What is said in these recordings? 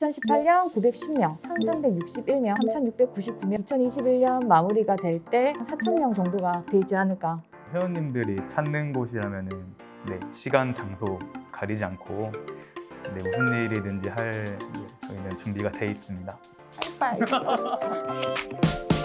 2018년 910명, 1361명, 3699명, 2021년 마무리가 될 때 4,000명 정도가 되지 않을까. 회원님들이 찾는 곳이라면은 네, 시간, 장소 가리지 않고 네, 무슨 일이든지 할 네, 저희는 준비가 돼 있습니다.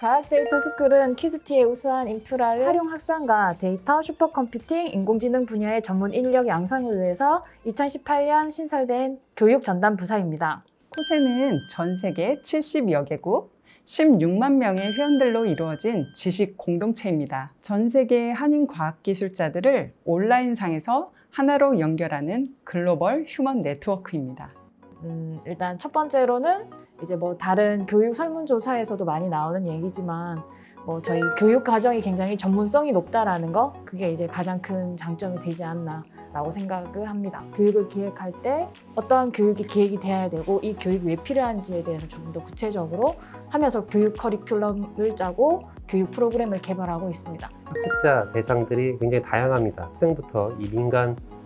과학 데이터 스쿨은 키스티의 우수한 인프라를 활용 확산과 데이터, 슈퍼컴퓨팅, 인공지능 분야의 전문 인력 양성을 위해서 2018년 신설된 교육 전담 부서입니다. 코세는 전 세계 70여 개국 16만 명의 회원들로 이루어진 지식 공동체입니다. 전 세계 한인 과학기술자들을 온라인상에서 하나로 연결하는 글로벌 휴먼 네트워크입니다. 음, 일단 첫 번째로는 이제 뭐 다른 교육 설문조사에서도 많이 나오는 얘기지만 뭐 저희 교육 과정이 굉장히 전문성이 높다라는 거 그게 이제 가장 큰 장점이 되지 않나라고 생각을 합니다. 교육을 기획할 때 어떠한 교육이 기획이 돼야 되고 이 교육이 왜 필요한지에 대해서 조금 더 구체적으로 하면서 교육 커리큘럼을 짜고 교육 프로그램을 개발하고 있습니다. 학습자 대상들이 굉장히 다양합니다. 학생부터 이 민간 아,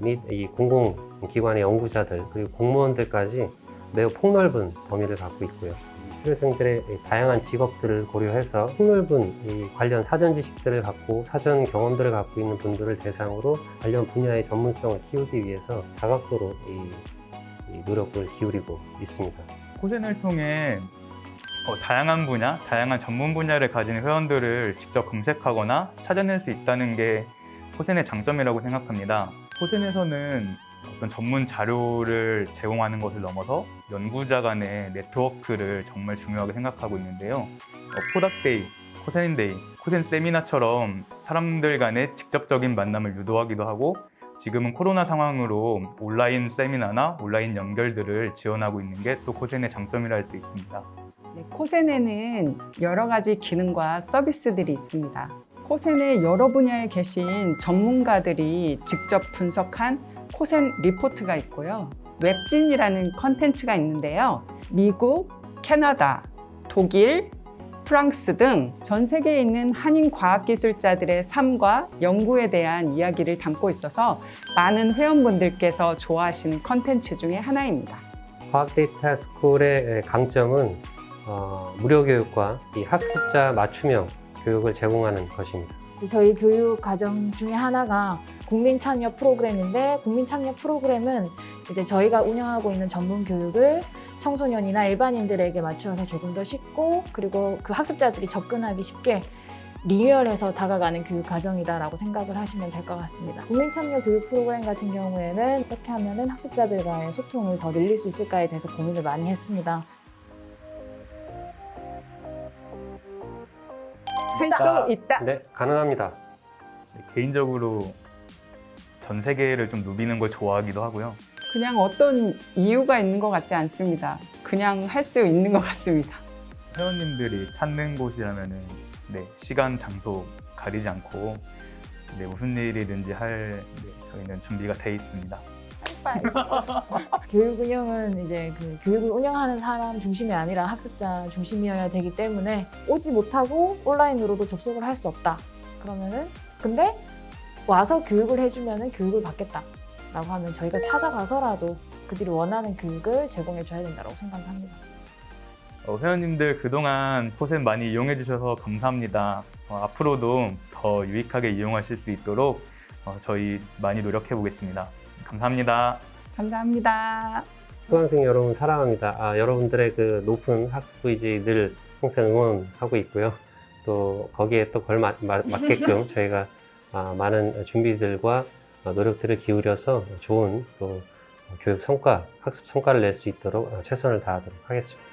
및 이 공공기관의 연구자들 그리고 공무원들까지 매우 폭넓은 범위를 갖고 있고요. 이 수료생들의 이 다양한 직업들을 고려해서 폭넓은 이 관련 사전 지식들을 갖고 사전 경험들을 갖고 있는 분들을 대상으로 관련 분야의 전문성을 키우기 위해서 다각도로 이, 이 노력을 기울이고 있습니다. 코센을 통해 어, 다양한 분야, 다양한 전문 분야를 가진 회원들을 직접 검색하거나 찾아낼 수 있다는 게 코센의 장점이라고 생각합니다. 코센에서는 어떤 전문 자료를 제공하는 것을 넘어서 연구자 간의 네트워크를 정말 중요하게 생각하고 있는데요. 어, 포닥데이, 코센데이, 코센 세미나처럼 사람들 간의 직접적인 만남을 유도하기도 하고 지금은 코로나 상황으로 온라인 세미나나 온라인 연결들을 지원하고 있는 게 또 코센의 장점이라 할 수 있습니다. 네, 코센에는 여러 가지 기능과 서비스들이 있습니다. 코센의 여러 분야에 계신 전문가들이 직접 분석한 코센 리포트가 있고요. 웹진이라는 컨텐츠가 있는데요. 미국, 캐나다, 독일, 프랑스 등 전 세계에 있는 한인 과학기술자들의 삶과 연구에 대한 이야기를 담고 있어서 많은 회원분들께서 좋아하시는 컨텐츠 중에 하나입니다. 과학 데이터 스쿨의 강점은 어, 무료 교육과 이 학습자 맞춤형 교육을 제공하는 것입니다. 저희 교육 과정 중에 하나가 국민 참여 프로그램인데 국민 참여 프로그램은 이제 저희가 운영하고 있는 전문 교육을 청소년이나 일반인들에게 맞추어서 조금 더 쉽고 그리고 그 학습자들이 접근하기 쉽게 리뉴얼해서 다가가는 교육 과정이다라고 생각을 하시면 될 것 같습니다. 국민 참여 교육 프로그램 같은 경우에는 어떻게 하면 학습자들과의 소통을 더 늘릴 수 있을까에 대해서 고민을 많이 했습니다. 할 자, 수 있다. 네, 가능합니다. 네, 개인적으로 전 세계를 좀 누비는 걸 좋아하기도 하고요. 그냥 어떤 이유가 있는 것 같지 않습니다. 그냥 할 수 있는 것 같습니다. 회원님들이 찾는 곳이라면은 네, 시간, 장소 가리지 않고 네, 무슨 일이든지 할 네, 저희는 준비가 돼 있습니다. 교육 운영은 이제 그 교육을 운영하는 사람 중심이 아니라 학습자 중심이어야 되기 때문에 오지 못하고 온라인으로도 접속을 할 수 없다. 그러면은 근데 와서 교육을 해주면은 교육을 받겠다라고 하면 저희가 찾아가서라도 그들이 원하는 교육을 제공해 줘야 된다고 생각합니다. 어, 회원님들 그동안 포센 많이 이용해 주셔서 감사합니다. 어, 앞으로도 더 유익하게 이용하실 수 있도록 어, 저희 많이 노력해 보겠습니다. 감사합니다. 감사합니다. 수강생 여러분 사랑합니다. 아, 여러분들의 그 높은 학습 의지 늘 항상 응원하고 있고요. 또 거기에 또 걸맞게끔 저희가 아, 많은 준비들과 아, 노력들을 기울여서 좋은 또 교육 성과, 학습 성과를 낼 수 있도록 아, 최선을 다하도록 하겠습니다.